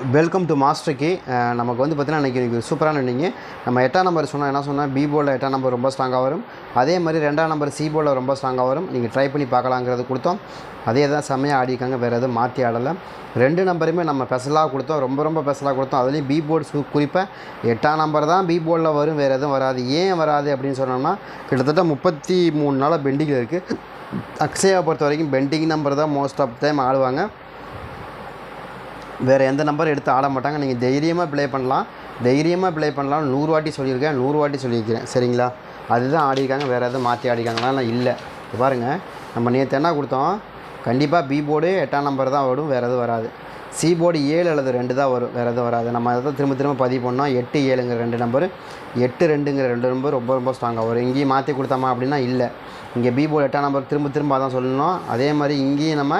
Welcome to மாஸ்டருக்கு நமக்கு வந்து பார்த்தீங்கன்னா இன்றைக்கி சூப்பரான நீங்கள் நம்ம எட்டாம் நம்பர் சொன்னால் என்ன சொன்னால் பி போர்டில் எட்டாம் நம்பர் ரொம்ப ஸ்ட்ராங்காக வரும். அதே மாதிரி ரெண்டாம் நம்பர் சி போர்டில் ரொம்ப ஸ்ட்ராங்காக வரும். நீங்கள் ட்ரை பண்ணி பார்க்கலாங்கிறது கொடுத்தோம். அதே தான் செம்மையாக ஆடிக்காங்க வேறு எதுவும் மாற்றி ஆடலை. ரெண்டு நம்பருமே நம்ம ஸ்பெஷலாக கொடுத்தோம். ரொம்ப ரொம்ப ஸ்பெஷலாக கொடுத்தோம். அதுலேயும் பி போர்டு சு குறிப்பாக எட்டாம் நம்பர் தான் பி போர்டில் வரும் வேறு எதுவும் வராது. ஏன் வராது அப்படின்னு சொன்னோம்னா கிட்டத்தட்ட முப்பத்தி மூணு நாளாக பெண்டிங்கில் இருக்குது அக்ஷயா பொறுத்த வரைக்கும் பெண்டிங் நம்பர் தான் மோஸ்ட் ஆஃப் டைம் ஆடுவாங்க. வேறு எந்த நம்பர் எடுத்து ஆட மாட்டாங்க. நீங்கள் தைரியமாக ப்ளே பண்ணலாம். தைரியமாக ப்ளே பண்ணலாம். நூறு வாட்டி சொல்லியிருக்கேன். நூறு வாட்டி சொல்லியிருக்கிறேன். சரிங்களா? அதுதான் ஆடிருக்காங்க வேறு எதுவும் மாற்றி ஆடிருக்காங்களா இல்லை. பாருங்கள் நம்ம நேற்று என்ன கொடுத்தோம்? கண்டிப்பாக பி போர்டு எட்டாம் நம்பர் தான் வரும். வேறு எதுவும் வராது. சி போர்டு ஏழு அல்லது ரெண்டு தான் வரும். வேறு எதுவும் வராது. நம்ம அதை தான் திரும்ப திரும்ப பதிவு பண்ணோம். எட்டு ஏழுங்கிற ரெண்டு நம்பர் எட்டு ரெண்டுங்கிற ரெண்டு நம்பர் ரொம்ப ரொம்ப ஸ்ட்ராங்காக வரும். இங்கேயும் மாற்றி கொடுத்தாமா அப்படின்னா இல்லை. இங்கே பி போர்டு எட்டாம் நம்பர் திரும்ப திரும்ப அதான் சொல்லணும். அதே மாதிரி இங்கேயும் நம்ம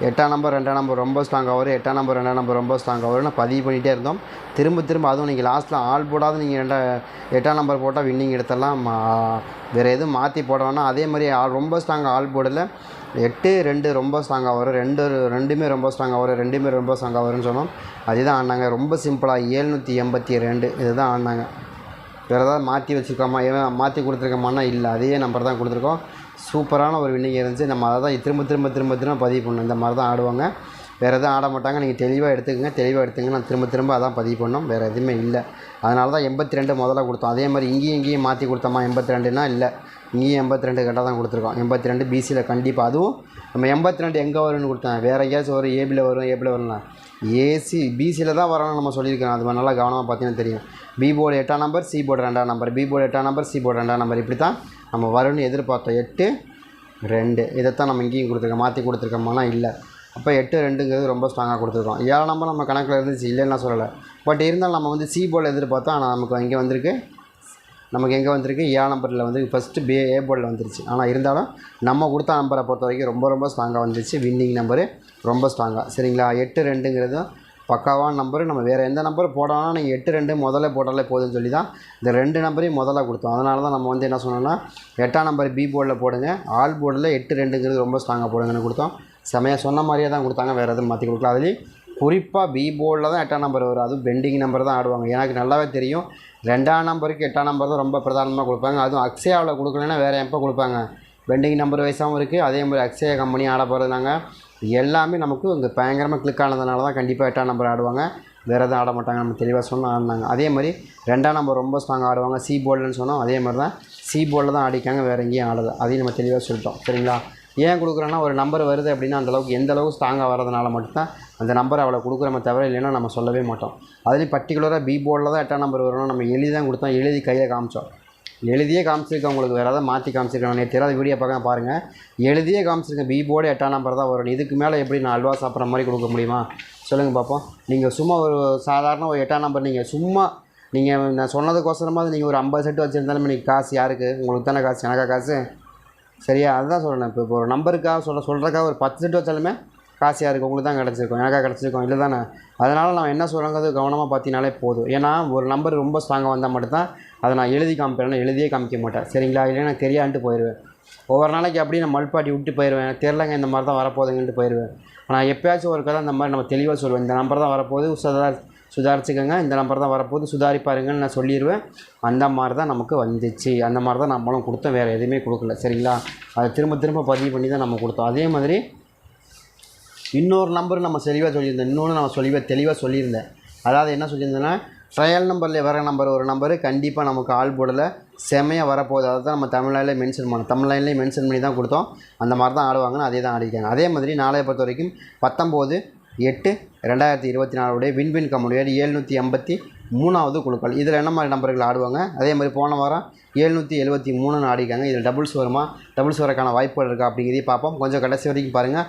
எட்டாம் நம்பர் ரெண்டாம் நம்பர் ரொம்ப ஸ்ட்ராங்காக வரும் எட்டாம் நம்பர் ரெண்டாம் நம்பர் ரொம்ப ஸ்ட்ராங்காக வரும்னு பதிவு பண்ணிகிட்டே இருந்தோம். திரும்ப திரும்ப அதுவும் நீங்கள் லாஸ்ட்டில் ஆள் போடாத நீங்கள் ரெண்டா எட்டாம் நம்பர் போட்டால் வின்னிங் எடுத்துடலாம். மா- வேறு எதுவும் மாற்றி போட வேணாம். அதே மாதிரி ஆள் ரொம்ப ஸ்ட்ராங்காக ஆள் போடல. எட்டு ரெண்டு ரொம்ப ஸ்ட்ராங்காக வரும் ரெண்டு ரெண்டுமே ரொம்ப ஸ்ட்ராங்காக வரும் ரெண்டுமே ரொம்ப ஸ்ட்ராங்காக வரும்னு சொன்னோம். அதுதான் ஆனாங்க. ரொம்ப சிம்பிளாக ஏழ்நூற்றி எண்பத்தி ரெண்டு. இதுதான் ஆடினாங்க வேறு ஏதாவது மாற்றி வச்சுருக்கோமா? ஏன் மாற்றி கொடுத்துருக்கோமான்னா இல்லை. அதே நம்பர் தான் கொடுத்துருக்கோம். சூப்பரான ஒரு வின்னிங் இருந்துச்சு. நம்ம அதை தான் திரும்ப திரும்ப திரும்ப திரும்ப பதிவு பண்ணோம் இந்த மாதிரி தான் ஆடுவாங்க. வேறு எதுவும் ஆட மாட்டாங்க. நீங்கள் தெளிவாக எடுத்துக்கங்க. தெளிவாக எடுத்துங்க நான் திரும்ப திரும்ப அதான் பதிவு பண்ணோம் வேறு எதுவுமே இல்லை. அதனால தான் எண்பத்தி ரெண்டு முதல்ல கொடுத்தோம். அதே மாதிரி இங்கேயும் இங்கேயும் மாற்றி கொடுத்தோமா? எண்பத்தி ரெண்டுனா இல்லை. இங்கேயும் எண்பத்தி ரெண்டு கரெக்டாக தான் கொடுத்துருக்கோம். எண்பத்தி ரெண்டு பிசியில் கண்டிப்பாக. அதுவும் நம்ம எண்பத்தி ரெண்டு எங்கே வரும்னு கொடுத்தேன் வேறு எங்கேயாச்சும் வரும் ஏபியில் வரும் ஏபியில் வரும்னா. ஏசி பிசியில் தான் வரணும்னு நம்ம சொல்லியிருக்கோம் அது நல்லா கவனமாக பார்த்தீங்கன்னா தெரியும். பி போர்டு எட்டாம் நம்பர் சி போர்டு ரெண்டாம் நம்பர் பி போர்டு எட்டாம் நம்பர் சி போர்டு ரெண்டாம் நம்பர் இப்படி தான் நம்ம வரும்னு எதிர்பார்த்தோம். எட்டு ரெண்டு. இதைத்தான் நம்ம இங்கேயும் கொடுத்துருக்கோம். மாற்றி கொடுத்துருக்கோம்னா இல்லை. அப்போ எட்டு ரெண்டுங்கிறது ரொம்ப ஸ்ட்ராங்காக கொடுத்துருக்கோம். ஏழாம் நம்பர் நம்ம கணக்கில் இருந்துச்சு. இல்லைன்னா சொல்லலை. பட் இருந்தாலும் நம்ம வந்து சி போர்டில் எதிர்பார்த்தோம். ஆனால் நமக்கு இங்கே வந்திருக்கு. நமக்கு எங்கே வந்திருக்கு? ஏ நம்பரில் வந்து ஃபஸ்ட்டு பி ஏ போர்டில் வந்துருச்சு. ஆனால் இருந்தாலும் நம்ம கொடுத்த நம்பரை பொறுத்த வரைக்கும் ரொம்ப ரொம்ப ஸ்ட்ராங்காக வந்துருச்சு. வின்னிங் நம்பரு ரொம்ப ஸ்ட்ராங்காக சரிங்களா? எட்டு ரெண்டுங்கிறது பக்காவான நம்பரு நம்ம வேறு எந்த நம்பரும் போடலாம் நீங்கள் எட்டு ரெண்டு முதல்ல போட்டாலே போதும்னு சொல்லி தான் இந்த ரெண்டு நம்பரையும் முதல்ல கொடுத்தோம். அதனால தான் நம்ம வந்து என்ன சொன்னோம்னா எட்டாம் நம்பர் பி போர்டில் போடுங்க. ஆல் போர்டில் எட்டு ரெண்டுங்கிறது ரொம்ப ஸ்ட்ராங்காக போடுங்கன்னு கொடுத்தோம். செமையாக சொன்ன மாதிரியே தான் கொடுத்தாங்க. வேறு எதுவும் மாற்றி கொடுக்கல. அதுலேயும் குறிப்பாக பி போர்டில் தான் எட்டாம் நம்பர் வரும். அதுவும் பெண்டிங் நம்பர் தான் ஆடுவாங்க. எனக்கு நல்லாவே தெரியும். ரெண்டாம் நம்பருக்கு எட்டாம் நம்பர் தான் ரொம்ப பிரதானமாக கொடுப்பாங்க. அதுவும் அக்ஷயாவில் கொடுக்கலன்னா வேறு எப்போ கொடுப்பாங்க? பெண்டிங் நம்பர் வைஸாகவும் இருக்குது அதே மாதிரி அக்ஷயா கம்பெனி ஆட போகிறது நாங்கள் எல்லாமே நமக்கு இங்கே பயங்கரமாக கிளிக் ஆனதுனால தான் கண்டிப்பாக எட்டாம் நம்பர் ஆடுவாங்க. வேறு எதுவும் ஆட மாட்டாங்க. நம்ம தெளிவாக சொன்னால் ஆடினாங்க. அதே மாதிரி ரெண்டாம் நம்பர் ரொம்ப ஸ்ட்ராங்காக ஆடுவாங்க. சி போல்டுன்னு சொன்னோம். அதே மாதிரி தான் சி போர்டில் தான் ஆடிக்காங்க வேறு எங்கேயும் ஆடுது அதையும் நம்ம தெளிவாக சொல்லிட்டோம். சரிங்களா? ஏன் கொடுக்குறோன்னா ஒரு நம்பர் வருது அப்படின்னா அந்தளவுக்கு எந்த அளவுக்கு ஸ்ட்ராங்காக வரதுனால மட்டும்தான் அந்த நம்பர் அவளை கொடுக்குறோமே தவிர இல்லைன்னா நம்ம சொல்லவே மாட்டோம். அதுலேயும் பர்டிகுலராக பி போர்டில் தான் எட்டாம் நம்பர் வரணும் நம்ம எழுதி தான் கொடுத்தோம். எழுதி கையில் காமிச்சோம். எழுதியே காமிச்சிருக்கேன் உங்களுக்கு வேறு ஏதாவது மாற்றி காமிச்சிருக்கேன். நேற்று ஏதாவது வீடியோ பார்க்க பாருங்கள் எழுதியே காமிச்சிருக்கேன். பி போர்டு எட்டாம் நம்பர் தான் வரும். இதுக்கு மேலே எப்படி நான் அல்வா சாப்பிட்ற மாதிரி கொடுக்க முடியுமா? சொல்லுங்கள் பார்ப்போம் நீங்கள் சும்மா ஒரு சாதாரண ஒரு எட்டாம் நம்பர் நீங்கள் சும்மா நீங்கள் நான் சொன்னதுக்கோசரமாக நீங்கள் ஒரு ஐம்பது செட்டு வச்சுருந்தாலும் நீங்கள் காசு யாருக்கு? உங்களுக்கு தானே காசு? எனக்கா காசு? சரியா? அதுதான் சொல்கிறேன் இப்போ இப்போ ஒரு நம்பருக்காக சொல்ல சொல்கிறக்காக ஒரு பத்து செட்டு வச்சாலுமே காசியாக இருக்கும் உங்களுக்கு தான் கிடச்சிருக்கும். எனக்காக கிடச்சிருக்கும். இல்லை தானே? அதனால் நான் என்ன சொல்கிறேங்கிறது கவனமாக பார்த்தீங்கனாலே போதும். ஏன்னா ஒரு நம்பர் ரொம்ப ஸ்ட்ராங்காக வந்தால் மட்டும்தான் அதை நான் எழுதி காமிப்பேன். எழுதியே காமிக்க மாட்டேன். சரிங்களா? இல்லைன்னா எனக்கு தெரியான்ட்டு போயிடுவேன் ஒவ்வொரு நாளைக்கு அப்படியே நான் மல்பாட்டி விட்டு போயிடுவேன் எனக்கு தெரிலங்க இந்த மாதிரி தான் வரப்போகுதுங்கன்ட்டு போயிடுவேன் ஆனால் எப்பயாச்சும் ஒரு கதை இந்த மாதிரி நம்ம தெளிவாக சொல்லுவேன். இந்த நம்பர் தான் வரப்போகுது. சுதார் சுதாரிச்சுக்கோங்க. இந்த நம்பர் தான் வரப்போது சுதாரிப்பாருங்கன்னு நான் சொல்லிடுவேன் அந்த மாதிரி தான் நமக்கு வந்துச்சு. அந்த மாதிரி தான் நம்மளும் கொடுத்தோம். வேறு எதுவுமே கொடுக்கல. சரிங்களா? அதை திரும்ப திரும்ப பதிவு பண்ணி தான் நம்ம கொடுத்தோம். அதே மாதிரி இன்னொரு நம்பர் நம்ம தெளிவாக சொல்லியிருந்தோம் இன்னொன்று நம்ம தெளிவாக தெளிவாக சொல்லியிருந்தேன். அதாவது என்ன சொல்லியிருந்தேன்னா ட்ரையல் நம்பரில் வர நம்பர் ஒரு நம்பரு கண்டிப்பாக நமக்கு ஆள் போடலை. செமையாக வரப்போகுது. அதை தான் நம்ம தமிழ் மென்ஷன் பண்ணோம் தமிழ் மென்ஷன் பண்ணி தான் கொடுத்தோம். அந்த மாதிரி தான் ஆடுவாங்கன்னு அதே தான் ஆடிக்காங்க அதே மாதிரி நாளைய பொறுத்த வரைக்கும் பத்தொம்போது எட்டு ரெண்டாயிரத்தி இருபத்தி நாலுடைய விண்வின் கம்பெனியோட ஏழ்நூற்றி எண்பத்தி மூணாவது குழுக்கள். இதில் என்ன மாதிரி நம்பர்கள் ஆடுவாங்க? அதே மாதிரி போன வாரம் ஏழ்நூற்றி எழுபத்தி மூணுன்னு ஆடிக்காங்க இதில் டபுள்ஸ் வருமா டபுள்ஸ் வரக்கான வாய்ப்புகள் இருக்கா அப்படிங்கிறதையும் பார்ப்போம். கொஞ்சம் கடைசி வரைக்கும் பாருங்கள்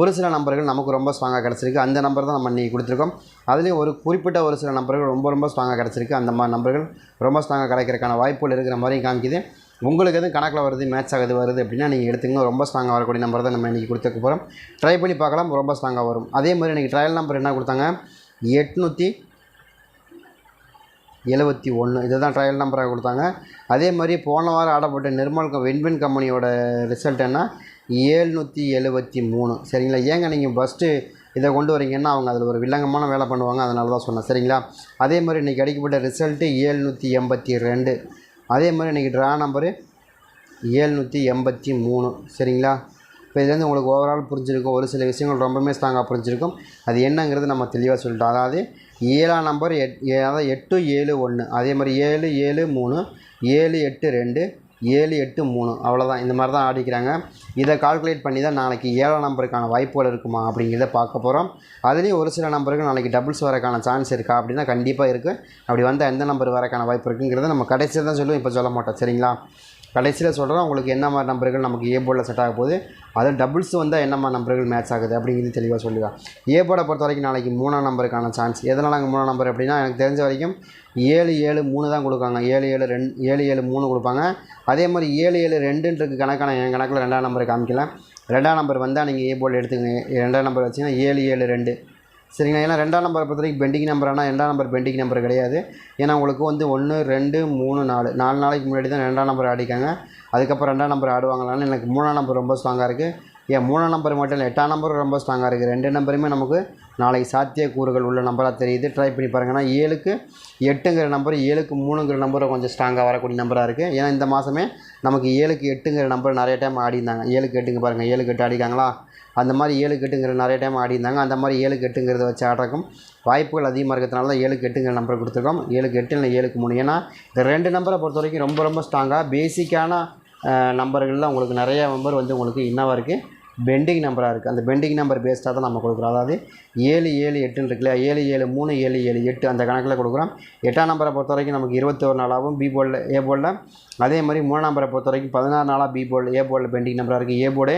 ஒரு சில நம்பர்கள் நமக்கு ரொம்ப ஸ்ட்ராங்காக கிடச்சிருக்கு. அந்த நம்பர் தான் நம்ம இன்றைக்கி கொடுத்துருக்கோம். அதுலேயும் ஒரு குறிப்பிட்ட ஒரு சில நம்பர்கள் ரொம்ப ரொம்ப ஸ்ட்ராங்காக கிடச்சிருக்கு. அந்த மாதிரி நம்பர்கள் ரொம்ப ஸ்ட்ராங்காக கிடைக்கிறதுக்கான வாய்ப்புகள் இருக்கிற மாதிரி காமிக்குது. உங்களுக்கு எதுவும் கணக்கில் வருது மேட்ச் ஆகுது வருது அப்படின்னா நீங்கள் எடுத்துங்க ரொம்ப ஸ்ட்ராங்காக வரக்கூடிய நம்பர் தான் நம்ம இன்றைக்கி கொடுத்துக்க போகிறோம் ட்ரை பண்ணி பார்க்கலாம் ரொம்ப ஸ்ட்ராங்காக வரும். அதே மாதிரி இன்றைக்கி ட்ரையல் நம்பர் என்ன கொடுத்தாங்க? எட்நூற்றி எழுபத்தி ஒன்று இதுதான் ட்ரையல் நம்பராக கொடுத்தாங்க. அதே மாதிரி போன வாரம் ஆடப்பட்ட நிர்மல் வின்வின் கம்பெனியோட ரிசல்ட் என்ன? ஏழ்நூற்றி எழுபத்தி மூணு. சரிங்களா? ஏங்க நீங்கள் ஃபஸ்ட்டு இதை கொண்டு வரீங்கன்னா அவங்க அதில் ஒரு வில்லங்கமான வேலை பண்ணுவாங்க அதனால தான் சொன்னேன். சரிங்களா? அதே மாதிரி இன்றைக்கி அடிக்கப்பட்ட ரிசல்ட்டு ஏழ்நூற்றி எண்பத்தி ரெண்டு. அதே மாதிரி இன்றைக்கி ட்ரா நம்பரு ஏழ்நூற்றி எண்பத்தி மூணு. சரிங்களா? இப்போ இதுலேருந்து உங்களுக்கு ஓவரால் புரிஞ்சிருக்கும். ஒரு சில விஷயங்கள் ரொம்பவுமே ஸ்ட்ராங்காக புரிஞ்சிருக்கும். அது என்னங்கிறது நம்ம தெளிவாக சொல்லிட்டோம். அதாவது ஏழாம் நம்பர் எட் ஏ- அதாவது எட்டு ஏழு ஒன்று அதே மாதிரி ஏழு ஏழு மூணு ஏழு எட்டு ரெண்டு ஏழு எட்டு மூணு. அவ்வளோதான் இந்த மாதிரி தான் ஆடிக்கிறாங்க. இதை கால்குலேட் பண்ணி தான் நாளைக்கு ஏழாம் நம்பருக்கான வாய்ப்புகள் இருக்குமா அப்படிங்கிறத பார்க்க போகிறோம் அதுலேயும் ஒரு சில நம்பருக்கு நாளைக்கு டபுள்ஸ் வரக்கான சான்ஸ் இருக்கா அப்படின்னா கண்டிப்பாக இருக்குது அப்படி வந்தால் எந்த நம்பர் வரக்கான வாய்ப்பு இருக்குங்கிறத நம்ம கடைசியாக தான் சொல்லுவோம். இப்போ சொல்ல மாட்டோம். சரிங்களா? கடைசியில் சொல்கிறோம் உங்களுக்கு என்ன மாதிரி நம்பர்கள் நமக்கு ஏ போர்டில் செட் ஆக போகுது அதில் டபுள்ஸ் வந்தால் என்ன மாதிரி நம்பர்கள் மேட்ச் ஆகுது அப்படிங்கிறது தெளிவாக சொல்லுவேன் ஏ போர்டை பொறுத்த வரைக்கும் நாளைக்கு மூணாம் நம்பருக்கான சான்ஸ் எதனால் அங்கே மூணாம் நம்பர் அப்படின்னா எனக்கு தெரிஞ்ச வரைக்கும் ஏழு ஏழு மூணு தான் கொடுக்காங்க ஏழு ஏழு ரெண்டு ஏழு ஏழு மூணு கொடுப்பாங்க. அதே மாதிரி ஏழு ஏழு ரெண்டுன்றது கணக்கான என் கணக்கில் ரெண்டாம் நம்பர் காமிக்கல. ரெண்டாம் நம்பர் வந்தால் நீங்கள் ஏ போர்டில் எடுத்துக்கங்க. ரெண்டாம் நம்பர் வச்சிங்கன்னா ஏழு ஏழு ரெண்டு. சரிங்களா ஏன்னா ரெண்டாம் நம்பரை பொறுத்த வரைக்கும் பெண்டிங் நம்பர் ஆனால் ரெண்டாம் நம்பர் பெண்டிங் நம்பர் கிடையாது. ஏன்னா உங்களுக்கு வந்து ஒன்று ரெண்டு மூணு நாலு. நாலு நாளைக்கு முன்னாடி தான் ரெண்டாம் நம்பர் ஆடிக்காங்க அதுக்கப்புறம் ரெண்டாம் நம்பர் ஆடுவாங்களான்னு எனக்கு மூணாம் நம்பர் ரொம்ப ஸ்ட்ராங்காக இருக்குது ஏன் மூணாம் நம்பர் மட்டும் இல்லை எட்டாம் நம்பரும் ரொம்ப ஸ்ட்ராங்காக இருக்குது ரெண்டு நம்பருமே நமக்கு நாளைக்கு சாத்திய கூறுகள் உள்ள நம்பராக தெரியுது. ட்ரை பண்ணி பாருங்கன்னா ஏழுக்கு எட்டுங்கிற நம்பர் ஏழுக்கு மூணுங்கிற நம்பரும் கொஞ்சம் ஸ்ட்ராங்காக வரக்கூடிய நம்பராக இருக்குது ஏன்னா இந்த மாதமே நமக்கு ஏழுக்கு எட்டுங்கிற நம்பர் நிறைய டைம் ஆடிருந்தாங்க ஏழுக்கு எட்டுங்க பாருங்கள் ஏழுக்கு எட்டு ஆடிக்காங்களா அந்த மாதிரி ஏழு கெட்டுங்கிற நிறைய டைம் ஆடிருந்தாங்க அந்த மாதிரி ஏழு கெட்டுங்கிறத வச்சு ஆடுறக்கும் வாய்ப்புகள் அதிகமாக இருக்கிறதுனால தான் ஏழு கெட்டுங்கிற நம்பர் கொடுத்துருக்கோம். ஏழு கெட்டு இல்லை ஏழுக்கு மூணு. ஏன்னா இந்த ரெண்டு நம்பரை பொறுத்த வரைக்கும் ரொம்ப ரொம்ப ஸ்ட்ராங்காக பேசிக்கான நம்பர்களில் உங்களுக்கு நிறைய நம்பர் வந்து உங்களுக்கு இன்னவாக இருக்குது பெண்டிங் நம்பராக இருக்குது அந்த பெண்டிங் நம்பர் பேஸ்டாக தான் நம்ம கொடுக்குறோம். அதாவது ஏழு ஏழு எட்டுன்னு இருக்குல்ல ஏழு ஏழு மூணு ஏழு ஏழு எட்டு அந்த கணக்கில் கொடுக்குறோம். எட்டாம் நம்பரை பொறுத்த வரைக்கும் நமக்கு இருபத்தோரு நாளாகவும் பி போர்டில் ஏ போர்டில் அதே மாதிரி மூணாம் நம்பரை பொறுத்த வரைக்கும் பதினாறு நாளாக பி போர்டில் ஏ போர்டில் பெண்டிங் நம்பராக இருக்குது ஏ போர்டு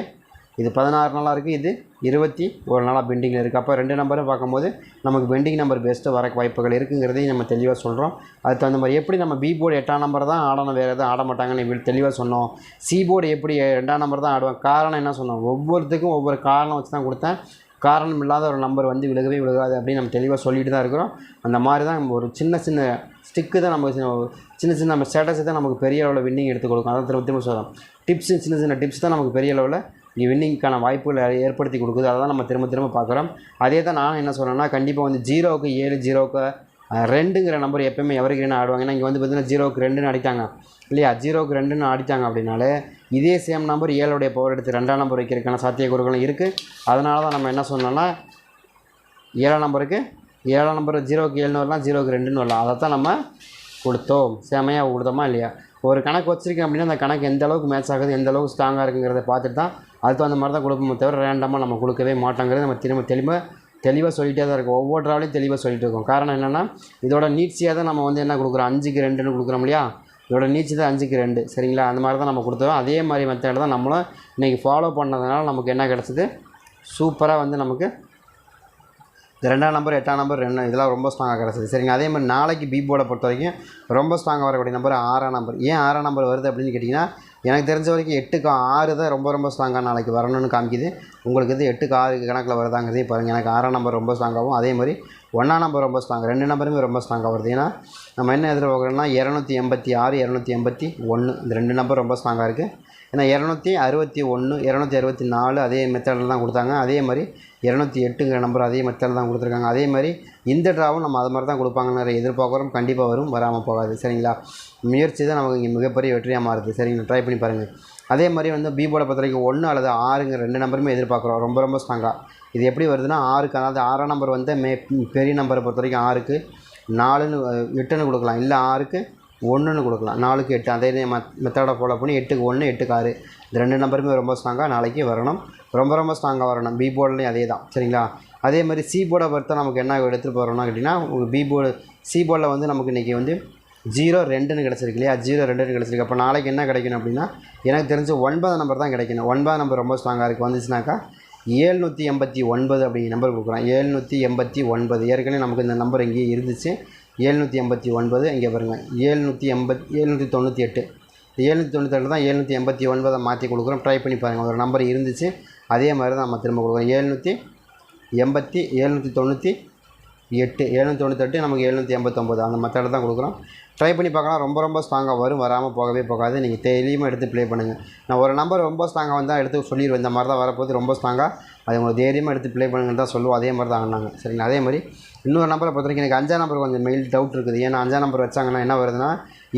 இது பதினாறு நாளாக இருக்குது இது இருபத்தி ஒரு நாளாக பெண்டிங்கில் இருக்குது அப்போ ரெண்டு நம்பரும் பார்க்கும்போது நமக்கு பெண்டிங் நம்பர் பெஸ்ட்டு வர வாய்ப்புகள் இருக்குங்கிறதையும் நம்ம தெளிவாக சொல்கிறோம் அதுக்கு தகுந்த மாதிரி எப்படி நம்ம பி போர்டு எட்டாம் நம்பர் தான் ஆடணும் வேறு எதுவும் ஆட மாட்டாங்கன்னு இப்படி தெளிவாக சொன்னோம். சி போர்டு எப்படி ரெண்டாம் நம்பர் தான் ஆடுவோம் காரணம் என்ன சொன்னோம்? ஒவ்வொருத்துக்கும் ஒவ்வொரு காரணம் வச்சு தான் கொடுத்தேன். காரணம் இல்லாத ஒரு நம்பர் வந்து விழுகவே விழுகாது அப்படின்னு நம்ம தெளிவாக சொல்லிட்டு தான் இருக்கிறோம். அந்த மாதிரி தான் நம்ம ஒரு சின்ன சின்ன ஸ்டிக்கு தான் நம்ம சின்ன சின்ன நம்ம ஸ்டேட்டஸை தான் நமக்கு பெரிய அளவில் வின்னிங் எடுத்து கொடுக்கும். அதை திரும்ப திரும்ப சொல்கிறோம் டிப்ஸ் சின்ன சின்ன டிப்ஸ் தான் நமக்கு பெரிய அளவில் வின்னிங்க்கான வாய்ப்புகளை ஏற்படுத்தி கொடுக்குது. அதை தான் நம்ம திரும்ப திரும்ப பார்க்குறோம். அதே தான் நான் என்ன சொல்கிறேன்னா கண்டிப்பாக வந்து ஜீரோவுக்கு ஏழு ஜீரோவுக்கு ரெண்டுங்கிற நம்பர் எப்பயுமே எவருக்கு என்ன ஆடுவாங்க ஏன்னா இங்கே வந்து பார்த்தீங்கன்னா ஜீரோவுக்கு ரெண்டுன்னு அடித்தாங்க இல்லையா? ஜீரோவுக்கு ரெண்டுன்னு அடித்தாங்க அப்படின்னாலே இதே சேம் நம்பர் ஏழுடைய பவர் எடுத்து ரெண்டாம் நம்பர் வைக்கிறதுக்கான சாத்தியக்கூறுகளும் இருக்குது அதனால தான் நம்ம என்ன சொன்னோம்னா ஏழாம் நம்பருக்கு ஏழாம் நம்பர் ஜீரோக்கு ஏழுன்னு வரலாம் ஜீரோக்கு ரெண்டுன்னு வரலாம். அதை தான் நம்ம கொடுத்தோம். செமையாக கொடுத்தோமா இல்லையா? ஒரு கணக்கு வச்சுருக்கேன் அப்படின்னா அந்த கணக்கு எந்த அளவுக்கு மேட்ச் ஆகுது எந்த அளவுக்கு ஸ்ட்ராங்காக இருக்குங்கிறத பார்த்துட்டு தான் அதுக்கு தகுந்த மாதிரி தான் கொடுப்போமே தவிர ரேண்டமாக நம்ம கொடுக்கவே மாட்டோங்கிறது நம்ம திரும்ப தெளிவாக தெளிவாக சொல்லிகிட்டே தான் இருக்கும். ஒவ்வொரு ட்ராவலையும் தெளிவாக சொல்லிட்டு இருக்கோம். காரணம் என்னென்னா இதோட நீட்சியாக தான் நம்ம வந்து என்ன கொடுக்குறோம்? அஞ்சுக்கு ரெண்டுன்னு கொடுக்குறோம் இல்லையா? இதோட நீச்சு தான் அஞ்சுக்கு ரெண்டு. சரிங்களா? அந்த மாதிரி தான் நம்ம கொடுத்தோம். அதே மாதிரி மெத்தட் தான் நம்மளும் இன்றைக்கி ஃபாலோ பண்ணதுனால நமக்கு என்ன கிடச்சிது? சூப்பராக வந்து நமக்கு ரெண்டாம் நம்பர் எட்டாம் நம்பர் ரெண்டு இதெல்லாம் ரொம்ப ஸ்ட்ராங்காக கிடச்சிது. சரிங்க அதே மாதிரி நாளைக்கு பீபோர்டை பொறுத்த வரைக்கும் ரொம்ப ஸ்ட்ராங்காக வரக்கூடிய நம்பர் ஆறாம் நம்பர் ஏன் ஆறாம் நம்பர் வருது அப்படின்னு கேட்டிங்கன்னா எனக்கு தெரிஞ்ச வரைக்கும் எட்டுக்கு ஆறு தான் ரொம்ப ரொம்ப ஸ்ட்ராங்காக நாளைக்கு வரணும்னு காமிக்குது. உங்களுக்கு இது எட்டுக்கு ஆறு கணக்கில் வருதாங்கிறதே பாருங்கள் எனக்கு ஆறாம் நம்பர் ரொம்ப ஸ்ட்ராங்காகவும் அதே மாதிரி ஒன்றாம் நம்பர் ரொம்ப ஸ்ட்ராங் ரெண்டு நம்பருமே ரொம்ப ஸ்ட்ராங்காக வருது. ஏன்னா நம்ம என்ன எதிர்பார்க்குறோம்னா இரநூத்தி எண்பத்தி ஆறு இரநூத்தி எண்பத்தி ஒன்று இந்த ரெண்டு நம்பர் ரொம்ப ஸ்ட்ராங்காக இருக்குது ஏன்னா இரநூத்தி அறுபத்தி ஒன்று இரநூத்தி அறுபத்தி நாலு அதே மெத்தடில் தான் கொடுத்தாங்க. அதே மாதிரி இரநூத்தி எட்டுங்கிற நம்பர் அதே மெத்தடில் தான் கொடுத்துருக்காங்க. அதே மாதிரி இந்த ட்ராவும் நம்ம அது மாதிரி தான் கொடுப்பாங்கன்னு எதிர்பார்க்குறோம். கண்டிப்பாக வரும் வராமல் போகாது. சரிங்களா? முயற்சி தான் நமக்கு இங்கே மிகப்பெரிய வெற்றியாக மாறுது. சரிங்களா? ட்ரை பண்ணி பாருங்கள் அதே மாதிரி வந்து பி பொறுத்த வரைக்கும் ஒன்று அல்லது ஆறுங்கிற ரெண்டு நம்பருமே எதிர்பார்க்குறோம். ரொம்ப ரொம்ப ஸ்ட்ராங்காக இது எப்படி வருதுன்னா ஆறுக்கு அதாவது ஆறாம் நம்பர் வந்து மே பெரிய நம்பரை பொறுத்த வரைக்கும் ஆறுக்கு நாலுன்னு எட்டுன்னு கொடுக்கலாம். இல்லை ஆறுக்கு ஒன்றுன்னு கொடுக்கலாம். நாலுக்கு எட்டு. அதே மெத்தடை ஃபாலோ பண்ணி எட்டுக்கு ஒன்று எட்டுக்கு ஆறு. இந்த ரெண்டு நம்பருமே ரொம்ப ஸ்ட்ராங்காக நாளைக்கு வரணும். ரொம்ப ரொம்ப ஸ்ட்ராங்காக வரணும். பி போர்ட்லேயும் அதே தான். சரிங்களா? அதே மாதிரி சி போர்டை பொறுத்த நமக்கு என்ன எடுத்துகிட்டு போகிறோம்னா கேட்டிங்கன்னா பி போர்டு சி போர்டில் வந்து நமக்கு இன்றைக்கி வந்து ஜீரோ ரெண்டுன்னு கிடச்சிருக்கு இல்லையா? ஜீரோ ரெண்டுன்னு கிடச்சிருக்கு. அப்போ நாளைக்கு என்ன கிடைக்கணும் அப்படின்னா எனக்கு தெரிஞ்ச ஒன்பது நம்பர் தான் கிடைக்கணும். ஒன்பது நம்பர் ரொம்ப ஸ்ட்ராங்காக இருக்குது வந்துச்சுனாக்கா ஏழ்நூற்றி எண்பத்தி ஒன்பது அப்படிங்கிற நம்பர் கொடுக்குறோம். ஏழ்நூற்றி எண்பத்தி ஒன்பது. ஏற்கனவே நமக்கு இந்த நம்பர் இங்கேயே இருந்துச்சு. ஏழ்நூற்றி எண்பத்தி ஒன்பது இங்கே பாருங்கள் ஏழ்நூற்றி எண்பத் ஏழ்நூற்றி தொண்ணூற்றி எட்டு. ஏழ்நூற்றி தொண்ணூற்றி தான் ஏழ்நூற்றி எண்பத்தி ஒன்பதை மாற்றி கொடுக்குறோம். ட்ரை பண்ணி பாருங்கள் ஒரு நம்பர் இருந்துச்சு. அதே மாதிரி தான் நம்ம திரும்ப கொடுக்குறோம். ஏழ்நூற்றி எண்பத்தி ஏழ்நூற்றி தொண்ணூற்றி எட்டு ஏழ்நூற்றி தொண்ணூத்தெட்டு நமக்கு எழுநூற்றி எண்பத்தொம்போது அந்த மெத்தடில் தான் கொடுக்குறோம். ட்ரை பண்ணி பார்க்கலாம். ரொம்ப ரொம்ப ஸ்ட்ராங்காக வரும். வராமல் போகவே போகாது. நீங்கள் தெளிவாக எடுத்து ப்ளே பண்ணுங்கள் நான் ஒரு நம்பர் ரொம்ப ஸ்ட்ராங்காக வந்தால் எடுத்து சொல்லிடுவேன் இந்த மாதிரி தான் வரப்போகுது. ரொம்ப ஸ்ட்ராங்காக அது உங்களுக்கு தைரியமாக எடுத்து ப்ளே பண்ணுங்கன்னு தான் சொல்லுவோம். அதே மாதிரி தான் ஆனாங்க. சரிங்களா? அதே மாதிரி இன்னொரு நம்பரை பொறுத்த வரைக்கும் எனக்கு அஞ்சாம் நம்பர் கொஞ்சம் மெயில் டவுட் இருக்குது. ஏன்னா அஞ்சாம் நம்பர் வச்சாங்கன்னா என்ன வருதுன்னா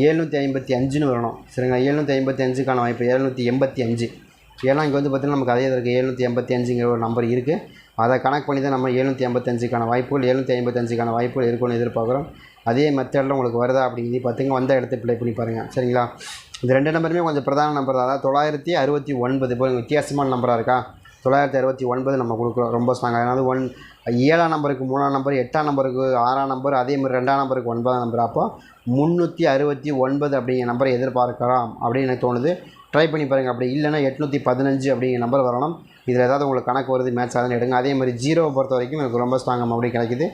ஏழ்நூற்றி ஐம்பத்தி அஞ்சுன்னு வரணும். சரிங்களா? ஏழ்நூற்றி ஐம்பத்தி அஞ்சுக்கான வாய்ப்பு. ஏழ்நூற்றி எண்பத்தி அஞ்சு. ஏன்னா இங்கே வந்து பார்த்திங்கன்னா நமக்கு அதே இருக்குது எழுநூற்றி எண்பத்தி அஞ்சுங்கிற ஒரு நம்பர் இருக்குது அதை கணக்கு பண்ணி தான் நம்ம எழுநூற்றி எண்பத்தஞ்சுக்கான வாய்ப்புகள் எழுநூற்றி ஐம்பத்தஞ்சுக்கான வாய்ப்புகள் இருக்கும்னு எதிர்பார்க்குறோம். அதே மெத்தடில் உங்களுக்கு வருதா அப்படிங்கிறது பார்த்துங்க. வந்த இடத்த ப்ளே பண்ணி பாருங்கள் சரிங்களா? இந்த ரெண்டு நம்பருமே கொஞ்சம் பிரதான நம்பர் தான் அதாவது தொள்ளாயிரத்தி அறுபத்தி ஒன்பது. இப்போ வித்தியாசமான நம்பராக இருக்கா? தொள்ளாயிரத்தி அறுபத்தி ஒன்பது நம்ம கொடுக்குறோம். ரொம்ப ஸ்ட்ராங் அதனால ஒன் ஏழாம் நம்பருக்கு மூணாம் நம்பர் எட்டாம் நம்பருக்கு ஆறாம் நம்பர் அதே மாதிரி ரெண்டாம் நம்பருக்கு ஒன்பதாம் நம்பர் அப்போ முந்நூற்றி அறுபத்தி ஒன்பது அப்படிங்கிற நம்பரை எதிர்பார்க்கலாம் அப்படின்னு எனக்கு தோணுது. ட்ரை பண்ணி பாருங்கள் அப்படி இல்லைன்னா எட்நூற்றி பதினஞ்சு அப்படிங்கிற நம்பர் வரணும். இதில் ஏதாவது உங்களுக்கு கணக்கு வருது மேட்ச் ஆகுதுன்னு எடுங்க. அதே மாதிரி ஜீரோவை பொறுத்த வரைக்கும் எனக்கு ரொம்ப ஸ்ட்ராங் அப்படி கிடைக்குது.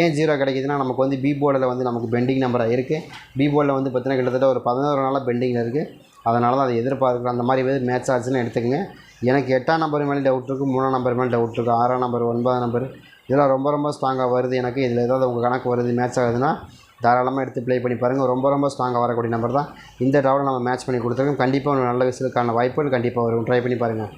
ஏன் ஜீரோ கிடைக்குதுன்னா நமக்கு வந்து பி போர்டில் வந்து நமக்கு பெண்டிங் நம்பராக இருக்குது பி போர்டில் வந்து பார்த்தீங்கன்னா கிட்டத்தட்ட ஒரு பதினோரு நாளாக பெண்டிங்கில் இருக்குது அதனால தான் அதை எதிர்பார்க்குறோம் அந்த மாதிரி வந்து மேட்ச் ஆச்சுன்னு எடுத்துக்கங்க. எனக்கு எட்டாம் நம்பர் மேலே டவுட் இருக்குது மூணாம் நம்பர் மேலே டவுட் இருக்குது ஆறாம் நம்பர் ஒன்பதாம் நம்பர் இதெல்லாம் ரொம்ப ரொம்ப ஸ்ட்ராங்காக வருது எனக்கு. இதில் ஏதாவது உங்கள் கணக்கு வருது மேட்ச் ஆகுதுன்னா தாராளமாக எடுத்து ப்ளே பண்ணி பாருங்கள் ரொம்ப ரொம்ப ஸ்ட்ராங்காக வரக்கூடிய நம்பர் தான். இந்த ட்ராவில் நம்ம மேட்ச் பண்ணி கொடுத்துருக்கோம். கண்டிப்பாக ஒரு நல்ல விசிலுக்கான வாய்ப்புகள் கண்டிப்பாக வரும். ட்ரை பண்ணி பாருங்கள்